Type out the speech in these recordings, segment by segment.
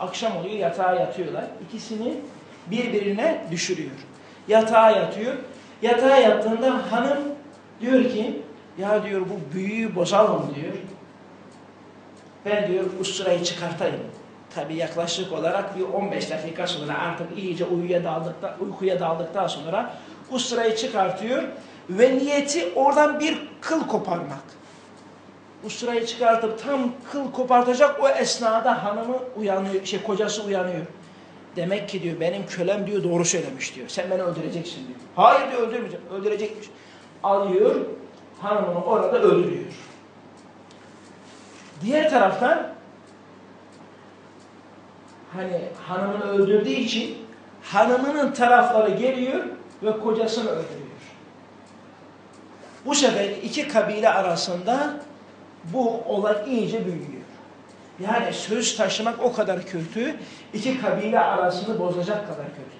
Akşam oluyor yatağa yatıyorlar. İkisini birbirine düşürüyor. Yatağa yatıyor. Yatağa yattığında hanım diyor ki ya diyor bu büyüyü bozalım diyor. Ben diyor usturayı çıkartayım. Tabi yaklaşık olarak bir 15 dakika sonra artık iyice uyuya daldıktan, uykuya daldıktan sonra usturayı çıkartıyor ve niyeti oradan bir kıl koparmak. Usturayı çıkartıp tam kıl kopartacak o esnada hanımı uyanıyor, şey kocası uyanıyor. Demek ki diyor benim kölem diyor doğru söylemiş diyor. Sen beni öldüreceksin diyor. Hayır diyor öldürmeyeceğim. Öldürecekmiş. Alıyor hanımını orada öldürüyor. Diğer taraftan hani hanımını öldürdüğü için hanımının tarafları geliyor ve kocasını öldürüyor. Bu sefer iki kabile arasında bu olay iyice büyüyor. Yani söz taşımak o kadar kötü, iki kabile arasını bozacak kadar kötü.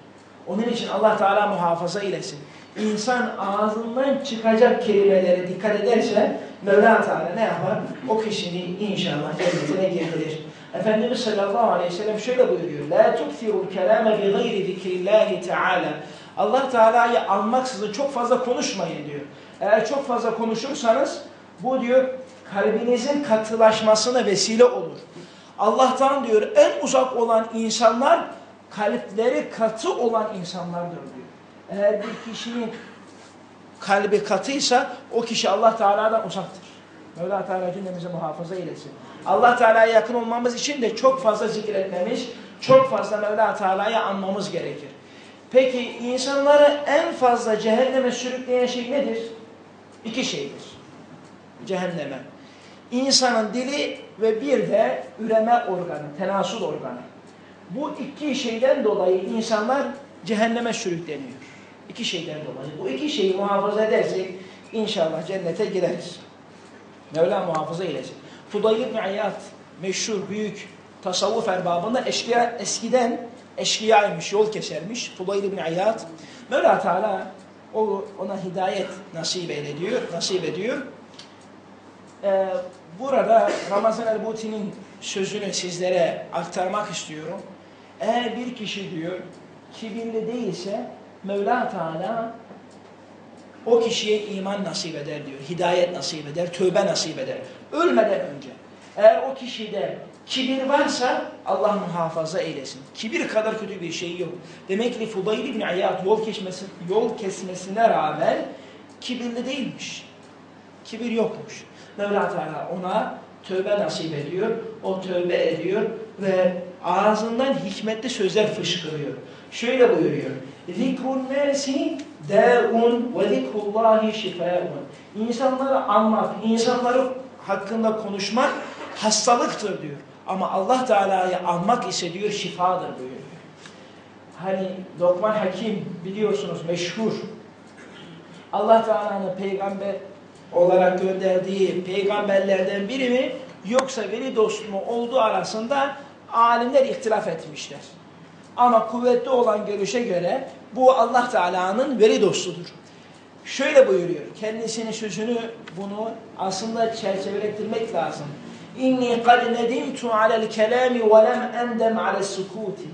Onun için Allah Teala muhafaza eylesin. İnsan ağzından çıkacak kelimelere dikkat ederse Mevla Teala ne yapar? O kişinin inşallah cennetine girdirir. Efendimiz sallallahu aleyhi ve sellem şöyle buyuruyor. La tukthirul kelame bi gayri zikrillahi teala. Allah Teala'yı anmaksızın çok fazla konuşmayın diyor. Eğer çok fazla konuşursanız bu diyor kalbinizin katılaşmasına vesile olur. Allah'tan diyor en uzak olan insanlar kalpleri katı olan insanlardır diyor. Eğer bir kişinin kalbi katıysa o kişi Allah Teala'dan uzaktır. Mevla Teala cümlemizi muhafaza eylesin. Allah Teala'ya yakın olmamız için de çok fazla zikretmemiz, çok fazla Mevla Teala'yı anmamız gerekir. Peki insanları en fazla cehenneme sürükleyen şey nedir? İki şeydir. Cehenneme. İnsanın dili ve bir de üreme organı, tenasül organı. Bu iki şeyden dolayı insanlar cehenneme sürükleniyor. İki şeyden dolayı. Bu iki şeyi muhafaza edersek inşallah cennete gireriz. Mevla muhafaza eylesin. Fudayl ibn İyad meşhur büyük tasavvuf erbabında eşkıya, eskiden eşkıyaymış, yol kesermiş. Fudayl ibn İyad. Mevla Teala o, ona hidayet nasip ediyor. Nasip ediyor. Ee, burada Ramazan Erbuti'nin sözünü sizlere aktarmak istiyorum. Eğer bir kişi diyor kibirli değilse Mevla Teala o kişiye iman nasip eder diyor. Hidayet nasip eder, tövbe nasip eder. Ölmeden önce. Eğer o kişide kibir varsa Allah muhafaza eylesin. Kibir kadar kötü bir şey yok. Demek ki Fudayl ibn İyad yol, kesmesi, yol kesmesine rağmen kibirli değilmiş. Kibir yokmuş. Mevla Teala ona tövbe nasip ediyor. O tövbe ediyor ve ağzından hikmetli sözler fışkırıyor. Şöyle buyuruyor. Zikrun nasi dâun ve zikrullahi şifâun. İnsanları anmak, insanları hakkında konuşmak hastalıktır diyor. Ama Allah Teala'yı anmak ise diyor şifadır buyuruyor. Hani Lokman Hakim biliyorsunuz meşhur. Allah Teala'nın peygamber olarak gönderdiği peygamberlerden biri mi yoksa veli dost mu olduğu arasında alimler ihtilaf etmişler. Ama kuvvetli olan görüşe göre bu Allah Teala'nın veli dostudur. Şöyle buyuruyor. Kendisinin sözünü bunu aslında çerçevelettirmek lazım. İnni kad nedimtu alel kelami ve lem endem ale sukuti.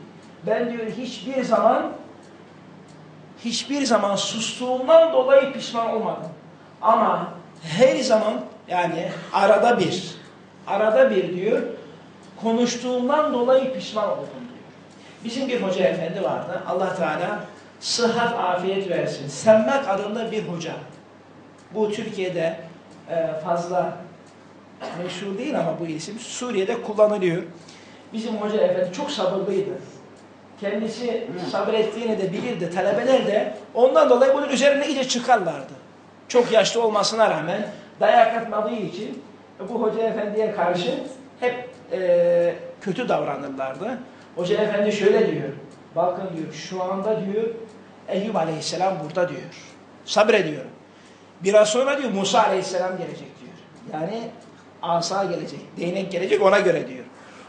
Ben diyor hiçbir zaman hiçbir zaman sustuğumdan dolayı pişman olmadım. Ama her zaman yani arada bir arada bir diyor konuştuğumdan dolayı pişman oldum diyor. Bizim bir hoca efendi vardı. Allah Teala sıhhat afiyet versin. Semmek adında bir hoca. Bu Türkiye'de e, fazla meşhur değil ama bu isim Suriye'de kullanılıyor. Bizim hoca efendi çok sabırlıydı. Kendisi sabrettiğini de bilirdi. Talebeler de ondan dolayı bunun üzerine iyice çıkarlardı. Çok yaşlı olmasına rağmen dayak atmadığı için bu hoca efendiye karşı hep e, kötü davranırlardı. Hoca efendi şöyle diyor. Bakın diyor şu anda diyor Eyüp aleyhisselam burada diyor. Sabrediyor. Biraz sonra diyor Musa aleyhisselam gelecek diyor. Yani asa gelecek, değnek gelecek ona göre diyor.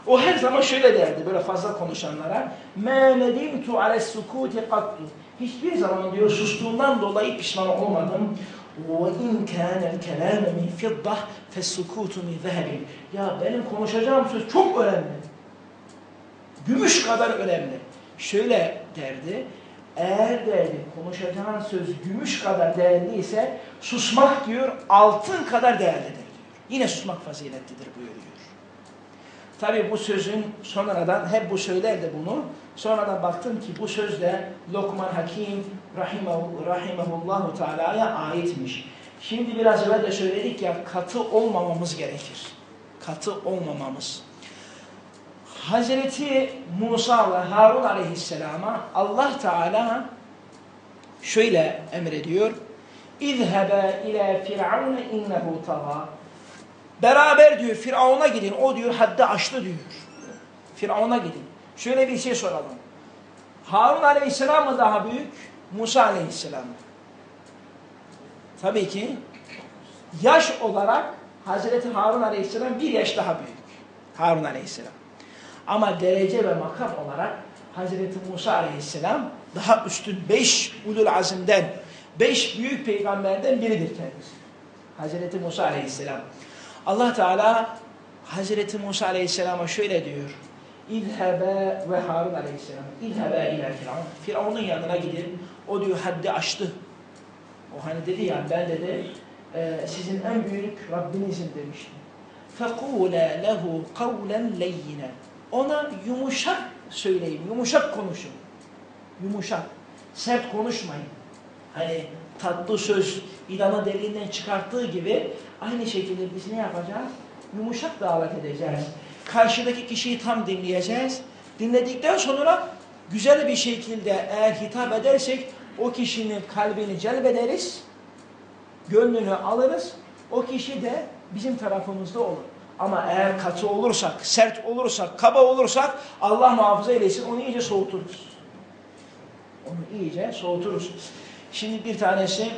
O her zaman şöyle derdi böyle fazla konuşanlara. مَا نَدِمْتُ عَلَى السُّكُوتِ قَطُّ Hiçbir zaman diyor sustuğumdan dolayı pişman olmadım. وَاِنْ كَانَ الْكَلَامَ مِنْ فِضَّةِ فَالسُّكُوتُ مِنْ ذَهَبٍ Ya benim konuşacağım söz çok önemli. Gümüş kadar önemli. Şöyle derdi. Eğer derdi konuşacağın söz gümüş kadar değerliyse susmak diyor altın kadar değerlidir diyor. Yine susmak faziletlidir buyuruyor. Tabi bu sözün sonradan hep bu söylerdi bunu. Sonradan baktım ki bu söz de Lokman Hakim rahimahullahu teala'ya aitmiş. Şimdi biraz evvel de söyledik ya katı olmamamız gerekir. Katı olmamamız. Hazreti Musa ve Harun aleyhisselama Allah Teala şöyle emrediyor. İzhebe ila firavun innehu tava. Beraber diyor Firavun'a gidin. O diyor haddi aştı diyor. Firavun'a gidin. Şöyle bir şey soralım. Harun aleyhisselam mı daha büyük? Musa aleyhisselam mı? Tabii ki yaş olarak Hazreti Harun aleyhisselam bir yaş daha büyük. Harun aleyhisselam. Ama derece ve makam olarak Hazreti Musa aleyhisselam daha üstün beş ulul azimden, beş büyük peygamberden biridir kendisi. Hazreti Musa aleyhisselam. Allah Teala Hazreti Musa Aleyhisselam'a şöyle diyor. İzhebe ve Harun Aleyhisselam. İzhebe ila Firavun. Firavun'un yanına gidin. O diyor haddi aştı. O hani dedi ya ben dedi e, sizin en büyük Rabbinizim demiştim. فَقُولَ لَهُ قَوْلًا لَيِّنًا Ona yumuşak söyleyin, yumuşak konuşun. Yumuşak. Sert konuşmayın. Hani tatlı söz ilanı deliğinden çıkarttığı gibi aynı şekilde biz ne yapacağız? Yumuşak davet edeceğiz. Karşıdaki kişiyi tam dinleyeceğiz. Dinledikten sonra güzel bir şekilde eğer hitap edersek o kişinin kalbini celbederiz, gönlünü alırız. O kişi de bizim tarafımızda olur. Ama eğer katı olursak, sert olursak, kaba olursak Allah muhafaza eylesin onu iyice soğuturuz. Onu iyice soğuturuz. Şimdi bir tanesi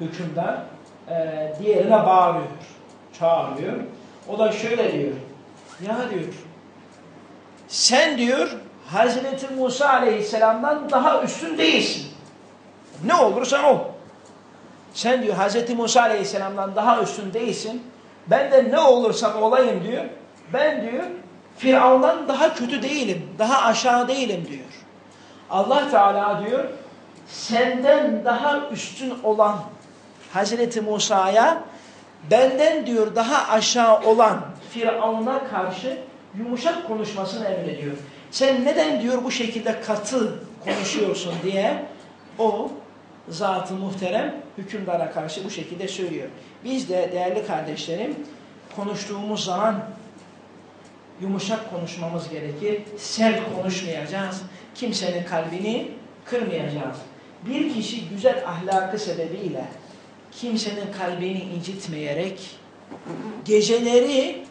hükümdar e, diğerine bağırıyor, çağırıyor. O da şöyle diyor, ya diyor, sen diyor Hazreti Musa Aleyhisselam'dan daha üstün değilsin. Ne olursan ol. Sen diyor Hazreti Musa Aleyhisselam'dan daha üstün değilsin. Ben de ne olursam olayım diyor. Ben diyor Firavundan daha kötü değilim. Daha aşağı değilim diyor. Allah Teala diyor senden daha üstün olan Hazreti Musa'ya benden diyor daha aşağı olan Firavun'a karşı yumuşak konuşmasını emrediyor. Sen neden diyor bu şekilde katı konuşuyorsun diye o zatı muhterem hükümdara karşı bu şekilde söylüyor. Biz de değerli kardeşlerim konuştuğumuz zaman yumuşak konuşmamız gerekir. Sert konuşmayacağız. Kimsenin kalbini kırmayacağız. Bir kişi güzel ahlakı sebebiyle kimsenin kalbini incitmeyerek geceleri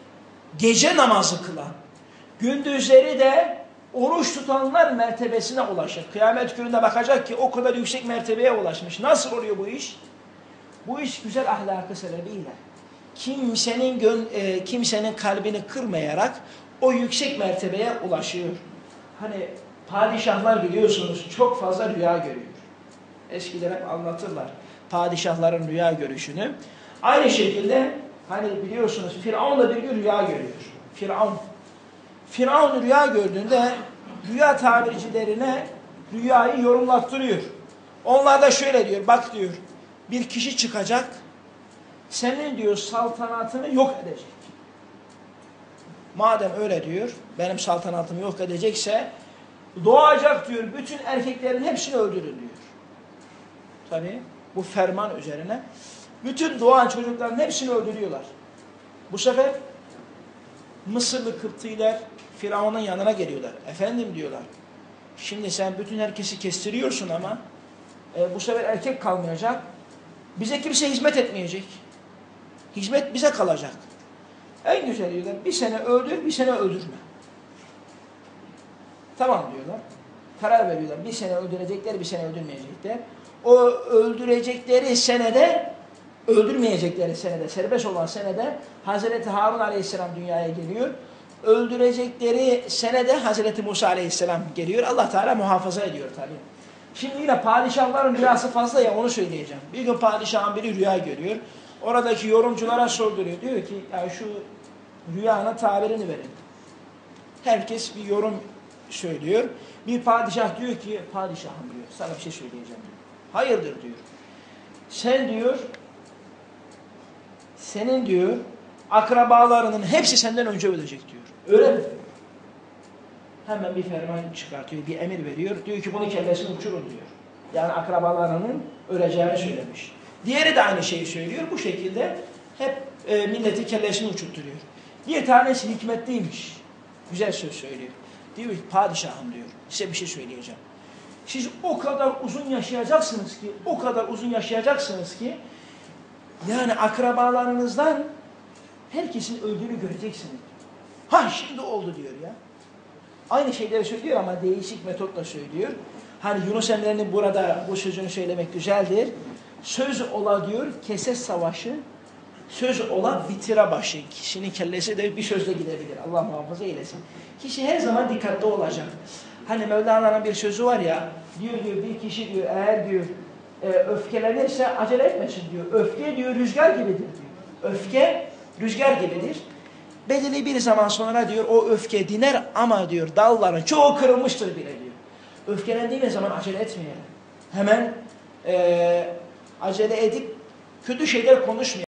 gece namazı kılan, gündüzleri de oruç tutanlar mertebesine ulaşır. Kıyamet gününde bakacak ki o kadar yüksek mertebeye ulaşmış. Nasıl oluyor bu iş? Bu iş güzel ahlakı sebebiyle. Kimsenin gön, e, kimsenin kalbini kırmayarak o yüksek mertebeye ulaşıyor. Hani padişahlar biliyorsunuz çok fazla rüya görüyor. Eskiden hep anlatırlar padişahların rüya görüşünü. Aynı şekilde hani biliyorsunuz Firavun da bir gün rüya görüyor. Firavun. Firavun rüya gördüğünde rüya tabircilerine rüyayı yorumlattırıyor. Onlar da şöyle diyor, bak diyor, bir kişi çıkacak, senin diyor saltanatını yok edecek. Madem öyle diyor, benim saltanatımı yok edecekse, doğacak diyor, bütün erkeklerin hepsini öldürün diyor. Tabi bu ferman üzerine bütün doğan çocukların hepsini öldürüyorlar. Bu sefer Mısırlı Kıptiler Firavun'un yanına geliyorlar. Efendim diyorlar. Şimdi sen bütün herkesi kestiriyorsun ama e, bu sefer erkek kalmayacak. Bize kimse hizmet etmeyecek. Hizmet bize kalacak. En güzel diyorlar bir sene öldür bir sene öldürme. Tamam diyorlar. Karar veriyorlar. Bir sene öldürecekler bir sene öldürmeyecekler o öldürecekleri senede öldürmeyecekleri senede, serbest olan senede Hazreti Harun Aleyhisselam dünyaya geliyor. Öldürecekleri senede Hazreti Musa Aleyhisselam geliyor. Allah Teala muhafaza ediyor tabi. Şimdi yine padişahların rüyası fazla ya onu söyleyeceğim. Bir gün padişahın biri rüya görüyor. Oradaki yorumculara sorduruyor. Diyor ki ya şu rüyanın tabirini verin. Herkes bir yorum söylüyor. Bir padişah diyor ki padişahım diyor sana bir şey söyleyeceğim diyor. Hayırdır diyor. Sen diyor senin diyor akrabalarının hepsi senden önce ölecek diyor. Öyle mi? Hemen bir ferman çıkartıyor, bir emir veriyor. Diyor ki bunu kellesini uçurun diyor. Yani akrabalarının öleceğini söylemiş. Diğeri de aynı şeyi söylüyor. Bu şekilde hep e, milleti kellesini uçurtturuyor. Bir tanesi hikmetliymiş. Güzel söz söylüyor. Diyor ki padişahım diyor. Size bir şey söyleyeceğim. Siz o kadar uzun yaşayacaksınız ki, o kadar uzun yaşayacaksınız ki yani akrabalarınızdan herkesin öldüğünü göreceksiniz. Ha şimdi oldu diyor ya. Aynı şeyleri söylüyor ama değişik metotla söylüyor. Hani Yunus Emre'nin burada bu sözünü söylemek güzeldir. Söz ola diyor keses savaşı, söz ola bitire başı. Kişinin kellesi de bir sözle gidebilir. Allah muhafaza eylesin. Kişi her zaman dikkatli olacak. Hani Mevlana'nın bir sözü var ya, diyor diyor bir kişi diyor eğer diyor e, öfkelenirse acele etmesin diyor. Öfke diyor rüzgar gibidir diyor. Öfke rüzgar gibidir. Belirli bir zaman sonra diyor o öfke diner ama diyor dalların çoğu kırılmıştır bile diyor. Öfkelendiğimiz zaman acele etmeyelim. Hemen e, acele edip kötü şeyler konuşmayalım.